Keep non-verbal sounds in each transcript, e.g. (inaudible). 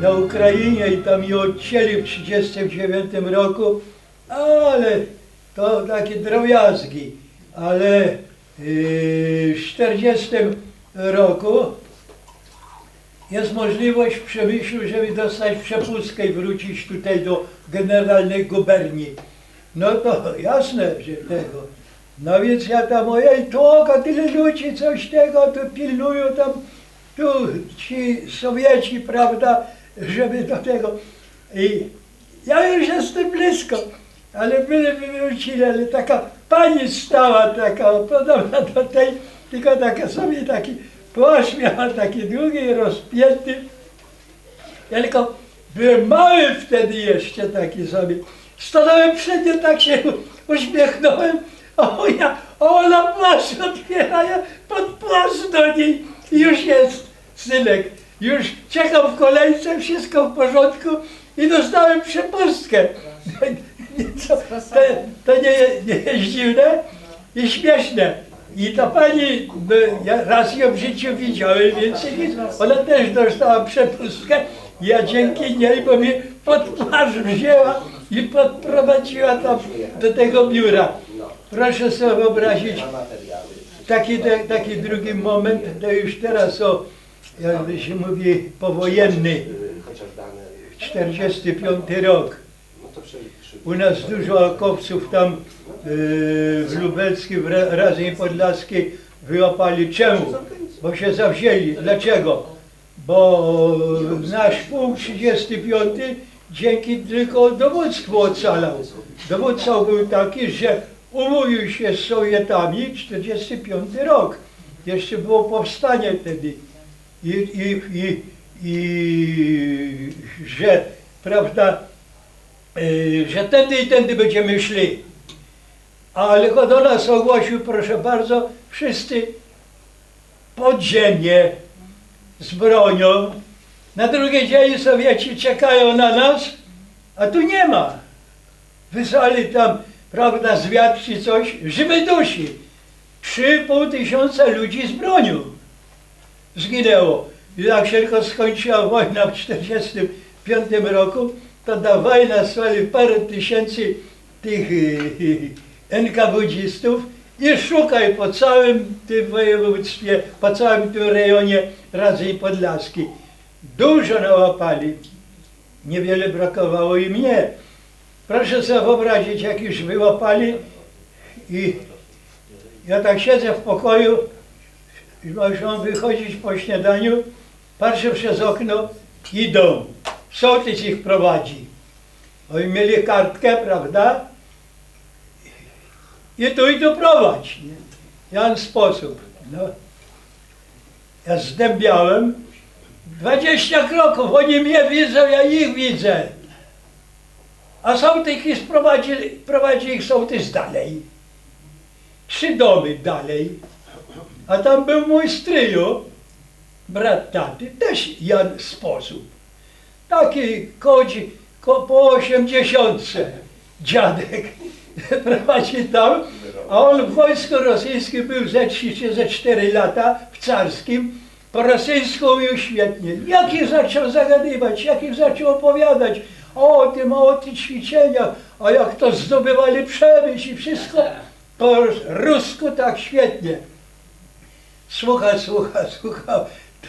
na Ukrainie i tam je odcięli w 1939 roku, ale to takie drobiazgi. Ale yy, w 40 roku jest możliwość w Przemyślu, żeby dostać przepustkę i wrócić tutaj do generalnej guberni. No to jasne, że tego. No więc ja tam, ojej, tłoka, tyle ludzi, coś tego, tu pilnują tam, tu ci Sowieci, prawda, żeby do tego. I ja już jestem blisko, ale byle wywrócili, ale taka pani stała taka, podobna do tej, tylko taka sobie taki płaszcz miała taki długi, rozpięty. Tylko byłem mały wtedy jeszcze taki sobie. Stanąłem przed nią, tak się uśmiechnąłem, a ona, a ona płaszcz otwiera, ja pod płaszcz do niej już jest synek. Już czekam w kolejce, wszystko w porządku i dostałem przepustkę. Co, (laughs) to, to nie, nie jest dziwne i śmieszne. I ta pani, no, ja raz ją w życiu widziałem, nic. Ona też dostała przepustkę. Ja dzięki niej, bo mnie pod płaszcz wzięła i podprowadziła tam do tego biura. Proszę sobie wyobrazić, taki, taki drugi moment, to już teraz o, jakby się mówi, powojenny, chociaż dane. 45 rok. U nas dużo okopców tam yy, w Lubelskim, w Ra- Razem Podlaskiej wyłapali. Czemu? Bo się zawzięli. Dlaczego? Bo nasz punkt 35 dzięki tylko dowództwu ocalał. Dowódca był taki, że umówił się z Sowietami 45 rok. Jeszcze było powstanie wtedy. I, i, i, i że, prawda, Yy, że tędy i tędy będziemy szli. Ale do nas ogłosił, proszę bardzo, wszyscy podziemie z bronią. Na drugi dzień Sowieci czekają na nas, a tu nie ma. Wysłali tam, prawda, zwiat czy coś, żywe dusi. Trzy pół tysiąca ludzi z bronią zginęło. I jak się tylko skończyła wojna w 1945 roku, to dawaj nasłali parę tysięcy tych y, NKWD-stów i szukaj po całym tym województwie, po całym tym rejonie Radzy Podlaskiej. Dużo nałapali. Niewiele brakowało i mnie. Proszę sobie wyobrazić, jak już wyłapali i ja tak siedzę w pokoju, już mam wychodzić po śniadaniu, patrzę przez okno, idą. Sołtys ich prowadzi. Oni mieli kartkę, prawda? I tu i tu prowadź. Jan sposób. No. Ja zdębiałem. 20 kroków, oni mnie widzą, ja ich widzę. A sołtys ich prowadzi, prowadzi ich sołtys dalej. Trzy domy dalej. A tam był mój stryju, brat taty, też Jan sposób. Taki kodzi, ko, po osiemdziesiątce dziadek (laughs) prowadzi tam, a on w wojsku rosyjskim był ze 3 czy ze 4 lata, w carskim, po rosyjsku mówił świetnie. Jakich zaczął zagadywać, jakich zaczął opowiadać o tym, o tych ćwiczeniach, a jak to zdobywali przemysł i wszystko po rusku tak świetnie. Słucha, słucha, słucha,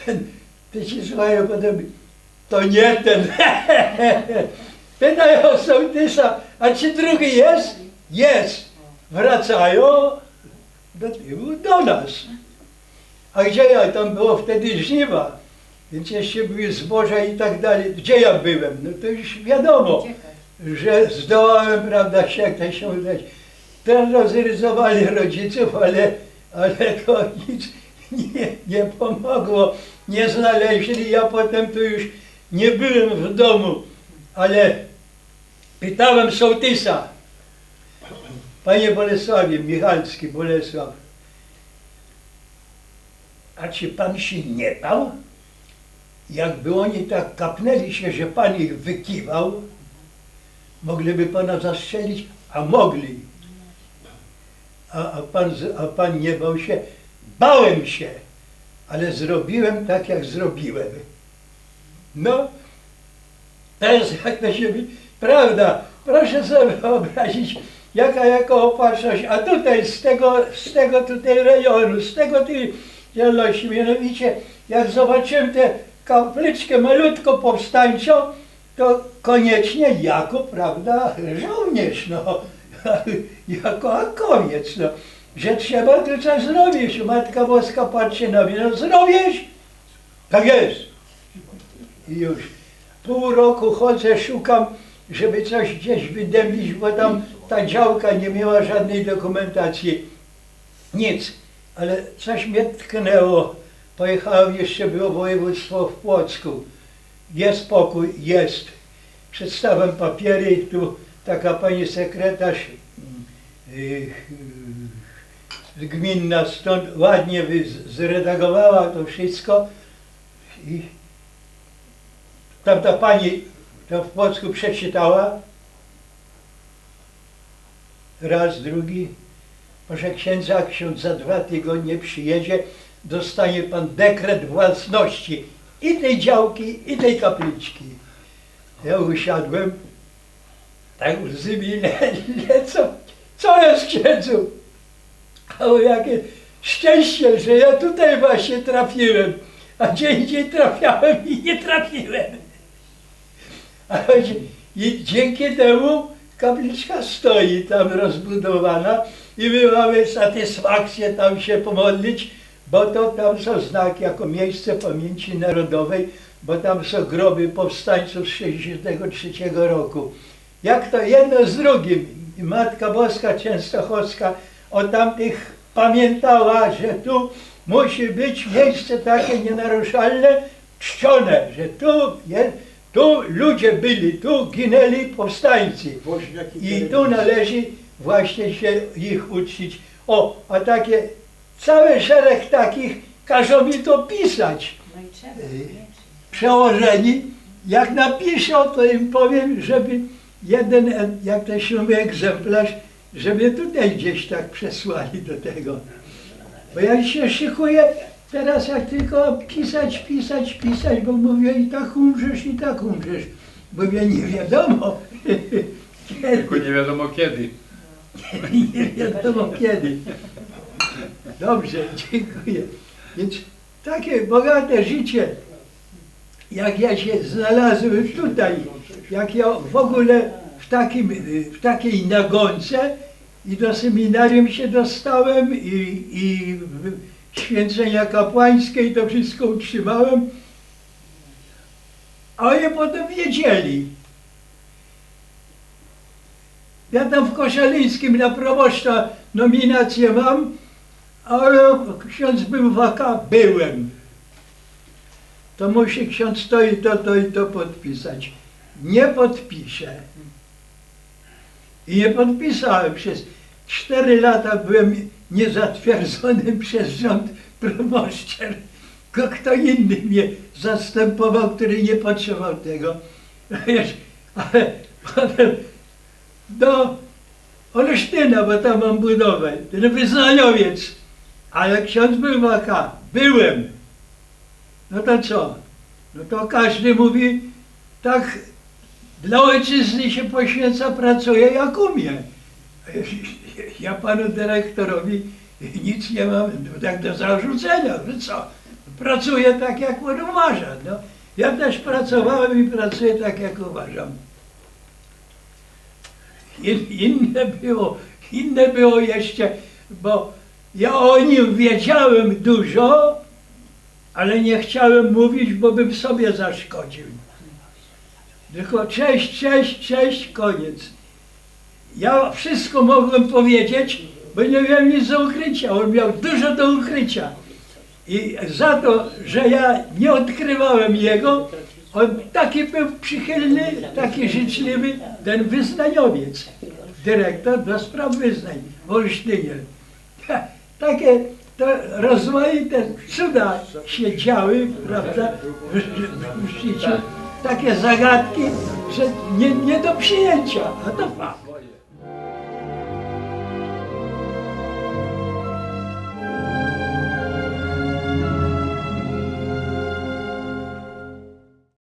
ten, ty ci słuchają potem, to nie ten. (laughs) Pytają sołtysa, a czy drugi jest? Jest. Wracają do, do nas. A gdzie ja? Tam było wtedy żniwa, więc jeszcze były zboża i tak dalej. Gdzie ja byłem? No to już wiadomo, że zdołałem, prawda, się jak to się udać. Terroryzowali rodziców, ale, ale to nic (laughs) nie, nie pomogło. Nie znaleźli, ja potem tu już nie byłem w domu, ale pytałem sołtysa, panie Bolesławie, Michalski Bolesław, a czy pan się nie bał? Jakby oni tak kapnęli się, że pan ich wykiwał, mogliby pana zastrzelić, a mogli. A, a, pan, a pan nie bał się? Bałem się, ale zrobiłem tak, jak zrobiłem. No Teraz jak to się mówi, prawda, proszę sobie wyobrazić, jaka jako opatrzność, a tutaj z tego, z tego tutaj rejonu, z tego tej działalności, mianowicie jak zobaczyłem tę kapliczkę malutko powstańczą, to koniecznie jako, prawda, żołnierz, no, (laughs) jako akowiec, no, że trzeba coś zrobić. Matka Boska patrzy na mnie, no zrobisz? Tak jest. I już pół roku chodzę, szukam, żeby coś gdzieś wydębić, bo tam ta działka nie miała żadnej dokumentacji. Nic, ale coś mnie tknęło. Pojechałem, jeszcze było województwo w Płocku. Jest pokój, jest. Przedstawiam papiery i tu taka pani sekretarz yy, yy, gminna stąd ładnie zredagowała to wszystko i tamta pani to w Płocku przeczytała. Raz, drugi. Proszę księdza, ksiądz za dwa tygodnie przyjedzie, dostanie pan dekret własności i tej działki, i tej kapliczki. Ja usiadłem, tak łzy mi le- lecą. Co jest księdzu? O, jakie szczęście, że ja tutaj właśnie trafiłem, a gdzie indziej trafiałem i nie trafiłem. A chodzi- I dzięki temu kapliczka stoi tam rozbudowana i my mamy satysfakcję tam się pomodlić, bo to tam są znaki jako miejsce pamięci narodowej, bo tam są groby powstańców z 63 roku. Jak to jedno z drugim, Matka Boska Częstochowska o tamtych pamiętała, że tu musi być miejsce takie nienaruszalne, czczone, że tu, tu ludzie byli, tu ginęli powstańcy. I tu należy właśnie się ich uczcić. O, a takie, cały szereg takich każą mi to pisać. No. Y, Przełożeni, jak napiszą, to im powiem, żeby jeden, jak to się mówi, egzemplarz, żeby tutaj gdzieś tak przesłali do tego. Bo ja się szykuję teraz jak tylko pisać, pisać, pisać, bo mówię i tak umrzesz, i tak umrzesz. Bo mnie nie wiadomo (laughs) Tylko kiedy, nie wiadomo kiedy. (laughs) nie wiadomo kiedy. Dobrze, dziękuję. Więc takie bogate życie, jak ja się znalazłem tutaj, jak ja w ogóle w, takim, w takiej nagonce i do seminarium się dostałem i, i święcenia kapłańskie i to wszystko utrzymałem, a oni potem wiedzieli. Ja tam w Koszalińskim na proboszcza nominację mam, ale ksiądz był waka, byłem. To musi ksiądz to i to, to i to podpisać. Nie podpiszę. I nie podpisałem. Przez cztery lata byłem niezatwierdzonym (laughs) przez rząd proboszczem. Tylko kto inny mnie zastępował, który nie potrzebował tego. (laughs) Ale potem do Olsztyna, bo tam mam budowę, ten wyznaniowiec. Ale ksiądz był waka. Byłem. No to co? No to każdy mówi, tak dla ojczyzny się poświęca, pracuje jak umie. Ja panu dyrektorowi nic nie mam tak do zarzucenia. No co? Pracuję tak, jak on uważa. No. Ja też pracowałem i pracuję tak, jak uważam. In, inne było, inne było jeszcze, bo ja o nim wiedziałem dużo, ale nie chciałem mówić, bo bym sobie zaszkodził. Tylko cześć, cześć, cześć, koniec. Ja wszystko mogłem powiedzieć, bo nie miałem nic do ukrycia. On miał dużo do ukrycia. I za to, że ja nie odkrywałem jego, on taki był przychylny, taki życzliwy, ten wyznaniowiec, dyrektor do spraw wyznań w Olsztynie. Ta- Takie to rozmaite cuda się działy, prawda, w, w życiu. Takie zagadki, że nie, nie do przyjęcia, a to fakt.